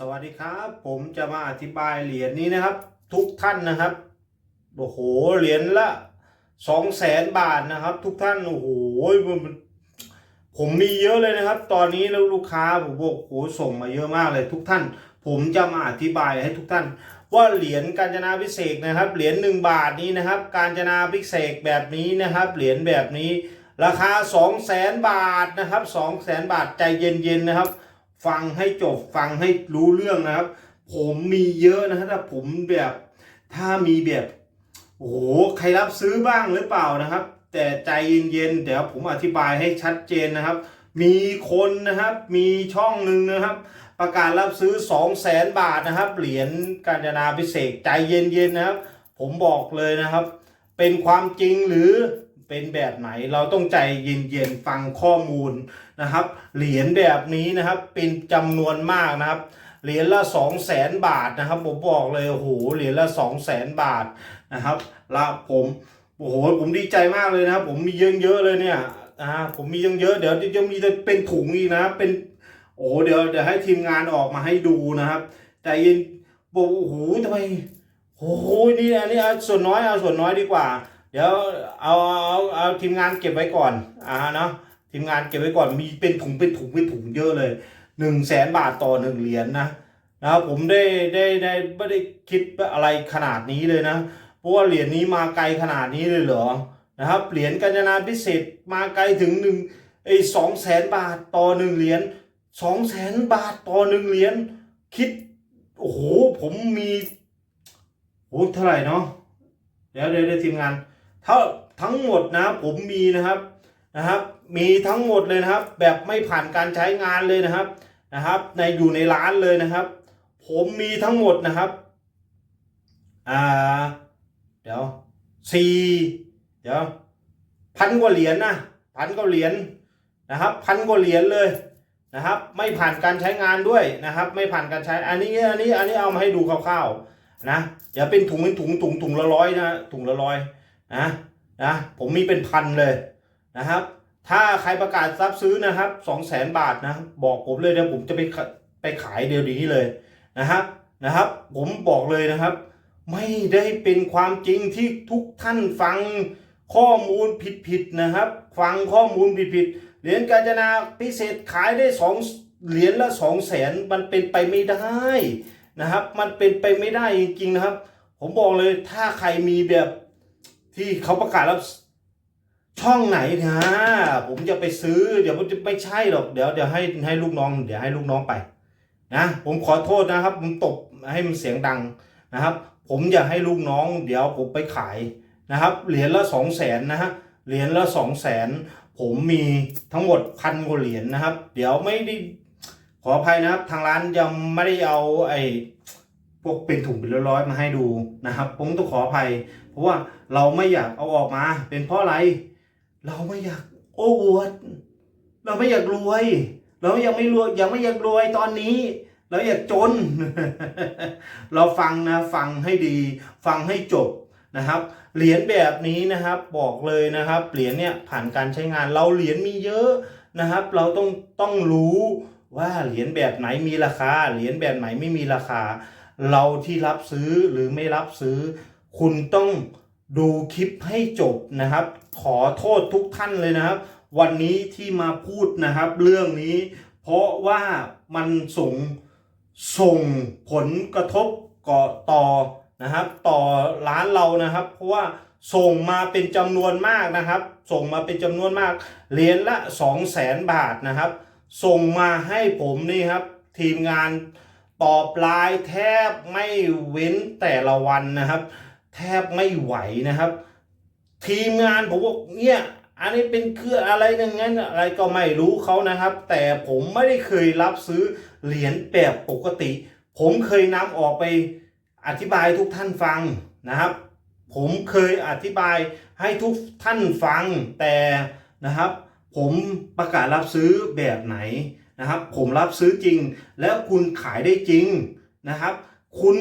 สวัสดีครับ ผมจะมาอธิบายเหรียญนี้นะครับ ทุกท่านนะครับโอ้โหเหรียญละสองแสนบาทนะครับ ทุกท่านโอ้โหผมมีเยอะเลยนะครับ ตอนนี้แล้วลูกค้าผมบอกโอ้โหส่งมาเยอะมากเลย ทุกท่าน ผมจะมาอธิบายให้ทุกท่าน ว่าเหรียญกาญจนาพิเศษนะครับเหรียญหนึ่งบาทนี้นะครับ กาญจนาพิเศษแบบนี้นะครับ เหรียญแบบนี้ ราคา2 0 0แสนบาทนะครับ2 0 0แสนบาทใจเย็นๆนะครับ ฟังให้จบฟังให้รู้เรื่องนะครับ ผมมีเยอะนะครับผมแบบถ้ามีแบบโอ้โหใครรับซื้อบ้างหรือเปล่านะครับ แต่ใจเย็นๆเดี๋ยวผมอธิบายให้ชัดเจนนะครับ มีคนนะครับมีช่องหนึ่งนะครับ ประกาศรับซื้อ 2 0 0แสนบาทนะครับ เหรียญกาญจนาพิเศษใจเย็นๆนะครับ ผมบอกเลยนะครับ เป็นความจริงหรือ เป็นแบบไหน เราต้องใจเย็นๆฟังข้อมูลนะครับ เหรียญแบบนี้นะครับเป็นจำนวนมากนะครับเหรียญละ2 0 0แสนบาทนะครับผมบอกเลยโอ้โหเหรียญละ2 0 0แสนบาทนะครับละผมโอ้โหผมดีใจมากเลยนะครับ ผมมีเยอะๆเลยเนี่ยอ่าผมมีเยอะๆเดี๋ยวจะมีจะเป็นถุงอีกนะเป็นโอ้เดี๋ยวเดี๋ยวให้ทีมงานออกมาให้ดูนะครับใจเย็นบอกโอ้โหทำไมโอ้โหนี่อันนี้เอาส่วนน้อยเอาส่วนน้อยดีกว่า ดี๋ยวเอาเอาเอาทีมงานเก็บไว้ก่อนอ่าเนาะทีมงานเก็บไว้ก่อนมีเป็นถุงเป็นถุงเป็นถุงเยอะเลยหนึ่งแสนบาทต่อหนึ่งเหรียญนะนะครับผมได้ได้ได้ไม่ได้คิดอะไรขนาดนี้เลยนะเพราะว่าเหรียญนี้มาไกลขนาดนี้เลยเหรอนะครับเหรียญกาญจนาพิเศษมาไกลถึงหนึ่งไอ้สองแสนบาทต่อหนึ่งเหรียญสองแสนบาทต่อหนึ่งเหรียญคิดโอ้โหผมมีโอ้เท่าไหร่เนาะเดี๋ยวเดี๋ยวทีมงาน เท่าทั้งหมดนะผมมีนะครับนะครับ มีทั้งหมดเลยนะครับ แบบไม่ผ่านการใช้งานเลยนะครับนะครับ ในอยู่ในร้านเลยนะครับ ผมมีทั้งหมดนะครับอ่าเดี๋ยวสี่เดี๋ยวพันกว่าเหรียญนะพันกว่าเหรียญนะครับ พันกว่าเหรียญเลยนะครับ ไม่ผ่านการใช้งานด้วยนะครับ ไม่ผ่านการใช้อันนี้อันนี้อันนี้เอามาให้ดูคร่าวๆนะเดี๋ยวเป็นถุงเป็นถุงถุงถุงละร้อยนะถุงละร้อยนะ นะผมมีเป็นพันเลยนะครับ ถ้าใครประกาศรับซื้อนะครับสองแสนบาทนะบอกผมเลยเดี๋ยวผมจะไปไปขายเดี๋ยวนี้เลยนะครับนะครับ ผมบอกเลยนะครับ ไม่ได้เป็นความจริงที่ทุกท่านฟังข้อมูลผิดๆนะครับ ฟังข้อมูลผิดๆเหรียญกาญจนาพิเศษขายได้สองเหรียญละสองแสนมันเป็นไปไม่ได้นะครับ มันเป็นไปไม่ได้จริงๆนะครับ ผมบอกเลยถ้าใครมีแบบ ที่เขาประกาศแล้วช่องไหนนะ ผมจะไปซื้อ เดี๋ยวมันจะไม่ใช่หรอกเดี๋ยวเดี๋ยวให้ให้ลูกน้อง เดี๋ยวให้ลูกน้องไป นะ ผมขอโทษนะครับ ผมตบให้มันเสียงดังนะครับ ผมอยากให้ลูกน้อง เดี๋ยวผมไปขายนะครับ เหรียญละสองแสนนะฮะเหรียญละสองแสนผมมีทั้งหมดพันกว่าเหรียญนะครับ เดี๋ยวไม่ได้ขออภัยนะครับ ทางร้านยังไม่ได้เอาไอ้พวกเป็นถุงเป็นร้อยๆมาให้ดูนะครับ ผมต้องขออภัย ราะว่าเราไม่อยากเอาออกมา เป็นเพราะอะไร เราไม่อยากโอ้อวด เราไม่อยากรวย เรายังไม่รวยยังไม่อยากรวยตอนนี้ เราอยากจน เราฟังนะฟังให้ดี ฟังให้จบนะครับเหรียญแบบนี้นะครับบอกเลยนะครับเหรียญเนี่ยผ่านการใช้งานเราเหรียญมีเยอะนะครับ เราต้องต้องรู้ว่าเหรียญแบบไหนมีราคาเหรียญแบบไหนไม่มีราคา เราที่รับซื้อหรือไม่รับซื้อ คุณต้องดูคลิปให้จบนะครับ ขอโทษทุกท่านเลยนะครับ วันนี้ที่มาพูดนะครับ เรื่องนี้ เพราะว่ามันส่งส่งผลกระทบก่อต่อนะครับ ต่อร้านเรานะครับ เพราะว่าส่งมาเป็นจำนวนมากนะครับ ส่งมาเป็นจำนวนมากเหรียญละ2 0 0แสนบาทนะครับ ส่งมาให้ผมนี่ครับ ทีมงานตอบไลน์แทบไม่เว้นแต่ละวันนะครับ แทบไม่ไหวนะครับ ทีมงานผมบอกเนี่ยอันนี้เป็นเครื่องอะไรอย่างนั้นอะไรก็ไม่รู้เขานะครับ แต่ผมไม่ได้เคยรับซื้อเหรียญแบบปกติ ผมเคยนำออกไปอธิบายทุกท่านฟังนะครับ ผมเคยอธิบายให้ทุกท่านฟังแต่นะครับ ผมประกาศรับซื้อแบบไหนนะครับ ผมรับซื้อจริง แล้วคุณขายได้จริงนะครับ คุณ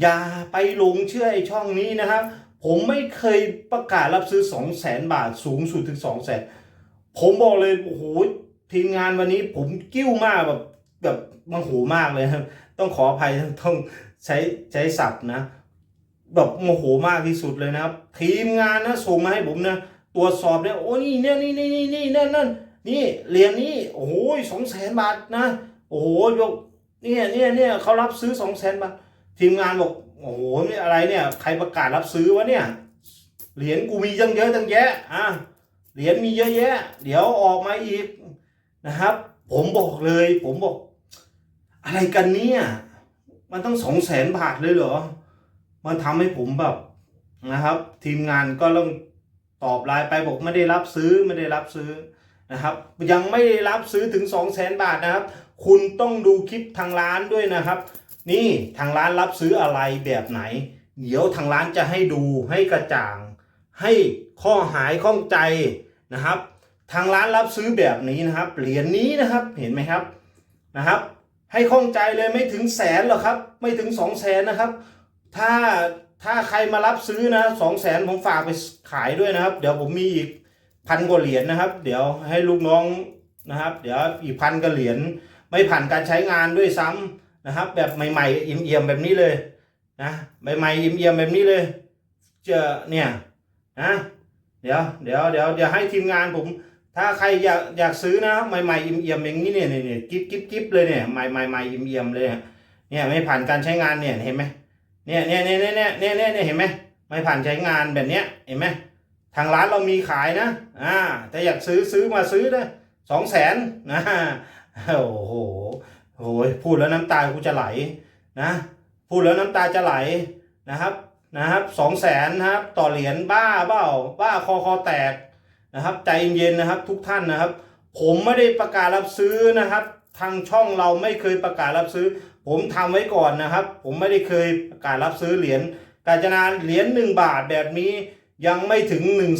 อย่าไปหลงเชื่อไอ้ช่องนี้นะครับ ผมไม่เคยประกาศรับซื้อ 2 0 0แสนบาทสูงสุดถึง 2 0 0แสนผมบอกเลยโอ้โหทีมงานวันนี้ผมกิ้วมากแบบแบบมังโหมากเลยครับต้องขออภัยต้องใช้ใช้ศัพท์นะแบบโมโหมากที่สุดเลยนะครับ ทีมงานนะส่งมาให้ผมนะตรวจสอบเนี่ยโอ้นี่เนี่ยนี่นี่นี่นี่นั่นนั่นนี่เหรียญนี้โอ้โหสองแสนบาทนะ โอ้โหยกเนี่ยเนี่ยเนี่ยเขารับซื้อสองแสนบาท ทีมงานบอกโอ้โหนี่อะไรเนี่ย ใครประกาศรับซื้อวะเนี่ย เหรียญกูมีตั้งเยอะตั้งแยะอะเหรียญมีเยอะแยะ เดี๋ยวออกมาอีกนะครับ ผมบอกเลย ผมบอก อะไรกันเนี่ย มันต้องสองแสนบาทเลยเหรอ มันทำให้ผมแบบนะครับ ทีมงานก็ต้องตอบไลน์ไปบอกไม่ได้รับซื้อไม่ได้รับซื้อนะครับ ยังไม่ได้รับซื้อถึงสองแสนบาทนะครับ คุณต้องดูคลิปทางร้านด้วยนะครับ นี่ทางร้านรับซื้ออะไรแบบไหน เดี๋ยวทางร้านจะให้ดูให้กระจ่าง ให้ข้อหายข้องใจนะครับ ทางร้านรับซื้อแบบนี้นะครับ เหรียญนี้นะครับเห็นไหมครับนะครับ ให้ข้องใจเลยไม่ถึงแสนหรอกครับ ไม่ถึงสองแสนนะครับ ถ้าถ้าใครมารับซื้อนะสองแสนผมฝากไปขายด้วยนะครับ เดี๋ยวผมมีอีกพันกว่าเหรียญนะครับ เดี๋ยวให้ลูกน้องนะครับ เดี๋ยวอีกพันกว่าเหรียญไม่ผ่านการใช้งานด้วยซ้ำ นะครับ แบบใหม่ๆเอี่ยมๆแบบนี้เลยนะใหม่ๆเอี่ยมๆแบบนี้เลยเจอเนี่ยนะเดี๋ยวเดี๋ยวเดี๋ยวเดี๋ยวให้ทีมงานผม ถ้าใครอยากอยากซื้อนะใหม่ๆอิ่มเอี่ยมๆอย่างนี้เนี่ยเนี่ยเนี่ยกิ๊บกิ๊บกิ๊บเลยเนี่ยใหม่ใหม่ใหม่อิ่มเอี่ยมเลยเนี่ยไม่ผ่านการใช้งานเนี่ยเห็นไหมเนี่ยเนี่ยเนี่ยเนี่ยเนี่ยเนี่ยเนี่ยเห็นไหมไม่ผ่านใช้งานแบบเนี้ยเห็นไหมทางร้านเรามีขายนะอ่าแต่อยากซื้อซื้อมาซื้อนะสองแสนนะโอ้โห โอ้ยพูดแล้วน้ำตากูจะไหลนะ พูดแล้วน้ำตาจะไหลนะครับนะครับสองแสนนะครับต่อเหรียญบ้าเปล่าบ้าคอคอแตกนะครับ ใจเย็นๆนะครับทุกท่านนะครับ ผมไม่ได้ประกาศรับซื้อนะครับ ทางช่องเราไม่เคยประกาศรับซื้อ ผมทำไว้ก่อนนะครับ ผมไม่ได้เคยประกาศรับซื้อเหรียญกาญจนาเหรียญหนึ่งบาทแบบนี้ยังไม่ถึงหนึ่ง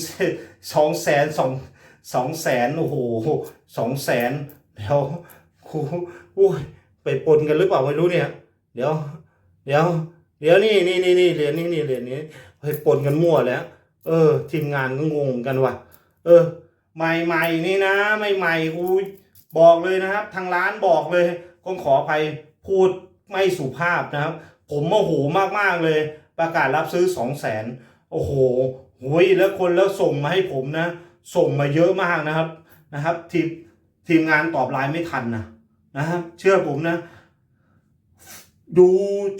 สองแสนสองสองแสนโอ้โหสองแสนเดี๋ยว ครูอุ้ยไปปนกันหรือเปล่าไม่รู้เนี่ย เดี๋ยว เดี๋ยว เดี๋ยวนี่นี่นี่นี่เหรียญนี่นี่เหรียญนี้ไปปนกันมั่วแล้ว เออ ทีมงานก็งงกันว่ะ เออ ใหม่ๆนี่นะไม่ใหม่กูบอกเลยนะครับ ทางร้านบอกเลยก็ขออภัยพูดไม่สุภาพนะครับ ผมโมโหมากๆเลย ประกาศรับซื้อสองแสนโอ้โหโหยแล้วคนแล้วส่งมาให้ผมนะ ส่งมาเยอะมากนะครับนะครับ ทีมทีมงานตอบไลน์ไม่ทันนะ นะครับ เชื่อผมนะ ดู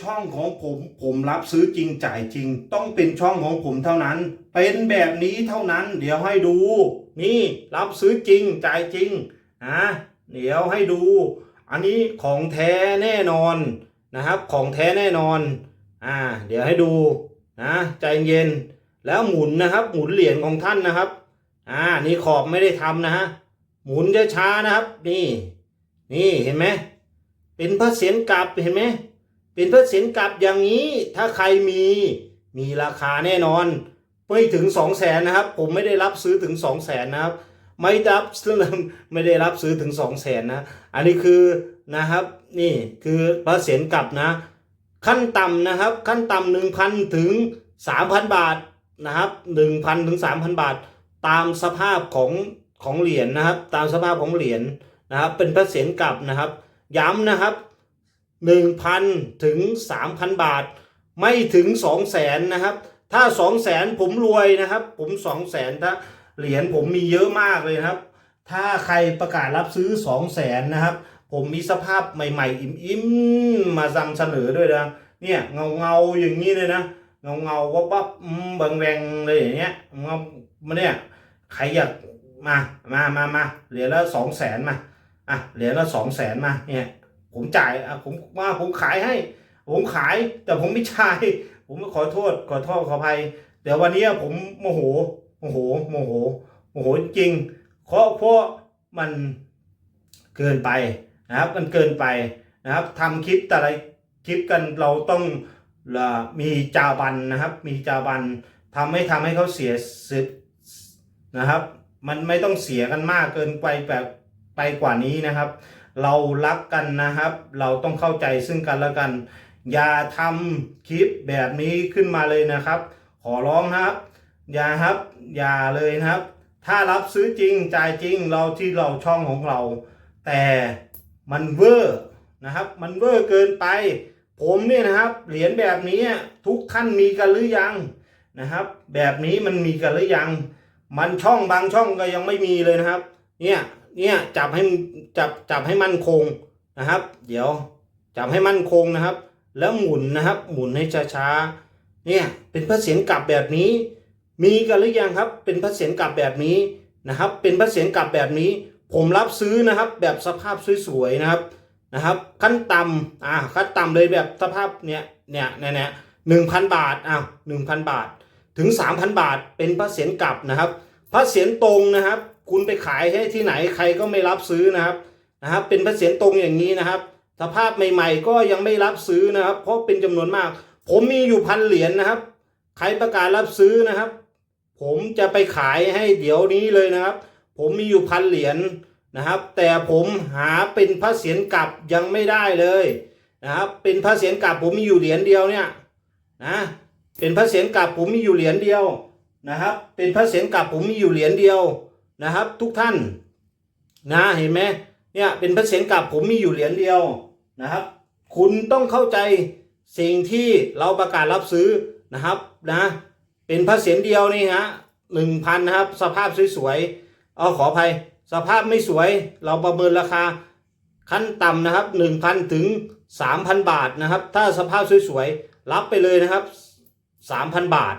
ช่องของผม ผมรับซื้อจริงจ่ายจริง ต้องเป็นช่องของผมเท่านั้น เป็นแบบนี้เท่านั้น เดี๋ยวให้ดู นี่รับซื้อจริงจ่ายจริงนะเดี๋ยวให้ดู อันนี้ของแท้แน่นอนนะครับ ของแท้แน่นอนอ่าเดี๋ยวให้ดูนะใจเย็นแล้วหมุนนะครับ หมุนเหรียญของท่านนะครับ อ่า นี่ขอบไม่ได้ทำนะฮะ หมุนช้าๆนะครับ นี่ นี่เห็นไหมเป็นพระเศียรกลับเห็นไหมเป็นพระเศียรกลับอย่างนี้ถ้าใครมีมีราคาแน่นอน ไม่ถึงสองแสนนะครับ ผมไม่ได้รับซื้อถึงสองแสนนะครับไม่รับซื้อไม่ได้รับซื้อถึงสองแสนนะ อันนี้คือนะครับนี่คือพระเศียรกลับนะ ขั้นต่ำนะครับ ขั้นต่ำหนึ่งพันถึงสามพันบาทนะครับหนึ่งพันถึงสามพันบาท ตามสภาพของของเหรียญนะครับ ตามสภาพของเหรียญ นะครับเป็นพระเศียรกลับนะครับ ย้ำนะครับหนึ่งพันถึงสามพันบาท ไม่ถึงสองแสนนะครับ ถ้าสองแสนผมรวยนะครับ ผมสองแสนถ้าเหรียญผมมีเยอะมากเลยครับ ถ้าใครประกาศรับซื้อสองแสนนะครับ ผมมีสภาพใหม่ ๆ อิ่มๆมาสั่งเสนอด้วยนะเนี่ยเงาเงาๆอย่างนี้เลยนะเงาเงาๆวับวับๆอืมแบงแรงๆเลยอย่างเงี้ยเงามาเนี่ยใครอยากมามามามาเหรียญละสองแสนมา อะเหรียญละสองแสนมาเนี่ยผมจ่ายอะผมว่าผมขายให้ ผมขายแต่ผมไม่จ่ายผมขอโทษขอโทษขออภัยเดี๋ยววันนี้ผมโมโหโมโหโมโหโมโหจริงเพราะเพราะมันเกินไปนะครับ มันเกินไปนะครับทำคลิปแต่ละคลิปกันเราต้องมีจาบันนะครับ มีจาบันทำให้ทำให้เขาเสียสิทธิ์นะครับ มันไม่ต้องเสียกันมากเกินไปแบบ ไปกว่านี้นะครับ เรารักกันนะครับ เราต้องเข้าใจซึ่งกันและกัน อย่าทำคลิปแบบนี้ขึ้นมาเลยนะครับ ขอร้องนะครับ อย่าครับ อย่าเลยนะครับ ถ้ารับซื้อจริงจ่ายจริงเราที่เราช่องของเรา แต่มันเวอร์นะครับ มันเวอร์เกินไป ผมเนี่ยนะครับ เหรียญแบบนี้ทุกท่านมีกันหรือยังนะครับ แบบนี้มันมีกันหรือยัง มันช่องบางช่องก็ยังไม่มีเลยนะครับ เนี่ย เนี่ยจับให้จับจับให้มั่นคงนะครับ เดี๋ยวจับให้มั่นคงนะครับ แล้วหมุนนะครับ หมุนให้ช้าๆเนี่ยเป็นพระเศียรกลับแบบนี้ มีกันหรือยังครับ เป็นพระเศียรกลับแบบนี้นะครับ เป็นพระเศียรกลับแบบนี้ ผมรับซื้อนะครับ แบบสภาพสวยๆนะครับนะครับ ขั้นต่ำอ่าขั้นต่ำเลยแบบสภาพเนี่ยเนี่ยเนี่ยหนึ่งพันบาทอ้าวหนึ่งพันบาท ถึงสามพันบาทเป็นพระเศียรกลับนะครับพระเศียรตรงนะครับ คุณไปขายให้ที่ไหนใครก็ไม่รับซื้อนะครับนะครับ เป็นพระเศียรตรงอย่างนี้นะครับ สภาพใหม่ ๆ ก็ยังไม่รับซื้อนะครับ เพราะเป็นจำนวนมาก ผมมีอยู่พันเหรียญนะครับ ใครประกาศรับซื้อนะครับ ผมจะไปขายให้เดี๋ยวนี้เลยนะครับ ผมมีอยู่พันเหรียญนะครับ แต่ผมหาเป็นพระเศียรกลับยังไม่ได้เลยนะครับ เป็นพระเศียรกลับผมมีอยู่เหรียญเดียวเนี่ยนะเป็นพระเศียรกลับผมมีอยู่เหรียญเดียวนะครับ เป็นพระเศียรกลับผมมีอยู่เหรียญเดียว นะครับ ทุกท่านนะเห็นไหมเนี่ยเป็นพระเศียรกลับผมมีอยู่เหรียญเดียวนะครับ คุณต้องเข้าใจสิ่งที่เราประกาศรับซื้อนะครับนะ เป็นพระเศียรเดียวนี่ฮะหนึ่งพันนะครับ สภาพสวยๆเอาขออภัย สภาพไม่สวย เราประเมินราคาขั้นต่ำนะครับหนึ่งพันถึงสามพันบาทนะครับ ถ้าสภาพสวยๆรับไปเลยนะครับสามพันบาท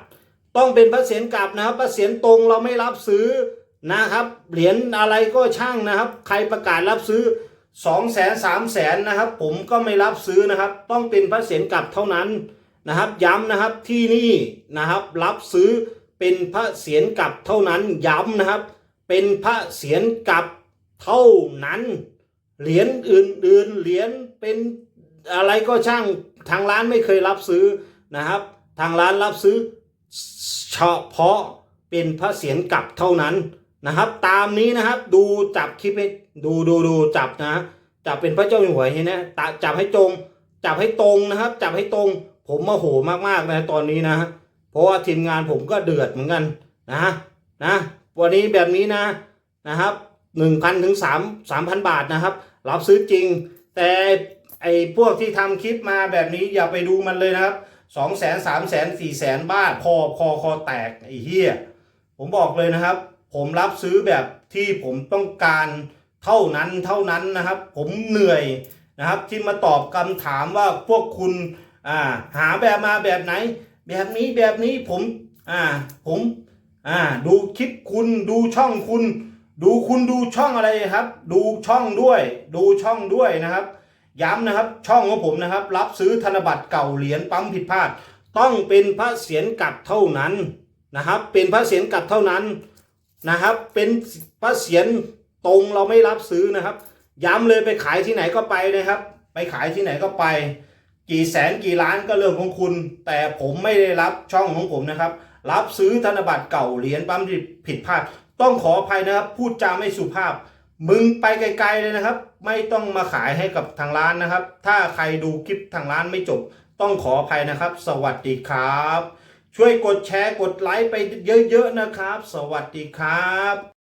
ต้องเป็นพระเศียรกลับนะครับพระเศียรตรงเราไม่รับซื้อ นะครับเหรียญอะไรก็ช่างนะครับ ใครประกาศรับซื้อสองแสนสามแสนนะครับ ผมก็ไม่รับซื้อนะครับ ต้องเป็นพระเศียรกลับเท่านั้นนะครับ ย้ำนะครับที่นี่นะครับ รับซื้อเป็นพระเศียรกลับเท่านั้นย้ำนะครับ เป็นพระเศียรกลับเท่านั้น เหรียญอื่นๆเหรียญเป็นอะไรก็ช่างทางร้านไม่เคยรับซื้อนะครับ ทางร้านรับซื้อเฉพาะเป็นพระเศียรกลับเท่านั้น นะครับ ตามนี้นะครับ ดูจับคลิปให้ดูดูดูจับนะ จับเป็นพระเจ้าอยู่หัวเห็นไหมจับให้ตรง จับให้ตรงนะครับ จับให้ตรง ผมโมโหมากๆนะตอนนี้นะ เพราะว่าทีมงานผมก็เดือดเหมือนกันนะนะวันนี้แบบนี้นะนะครับหนึ่งพันถึงสามสามพันบาทนะครับ รับซื้อจริง แต่ไอ้พวกที่ทำคลิปมาแบบนี้อย่าไปดูมันเลยนะครับสองแสนสามแสนสี่แสนบาทคอคอคอแตกไอ้เหี้ยผมบอกเลยนะครับ ผมรับซื้อแบบที่ผมต้องการเท่านั้นเท่านั้นนะครับ ผมเหนื่อยนะครับ ที่มาตอบคำถามว่าพวกคุณอ่าหาแบบมาแบบไหน แบบนี้แบบนี้ผมอ่าผมอ่าดูคลิปคุณดูช่องคุณ ดูคุณดูช่องอะไรครับ ดูช่องด้วย ดูช่องด้วยนะครับ ย้ำนะครับช่องของผมนะครับ รับซื้อธนบัตรเก่าเหรียญปั๊มผิดพลาด ต้องเป็นพระเศียรกลับเท่านั้นนะครับ เป็นพระเศียรกลับเท่านั้น นะครับ เป็นพระเศียรตรงเราไม่รับซื้อนะครับ ย้ำเลยไปขายที่ไหนก็ไปนะครับ ไปขายที่ไหนก็ไป กี่แสนกี่ล้านก็เรื่องของคุณ แต่ผมไม่ได้รับช่องของผมนะครับ รับซื้อธนบัตรเก่าเหรียญปั๊มที่ผิดพลาด ต้องขออภัยนะครับ พูดจาไม่สุภาพ มึงไปไกลๆเลยนะครับ ไม่ต้องมาขายให้กับทางร้านนะครับ ถ้าใครดูคลิปทางร้านไม่จบ ต้องขออภัยนะครับ สวัสดีครับ ช่วยกดแชร์กดไลค์ไปเยอะๆนะครับ สวัสดีครับ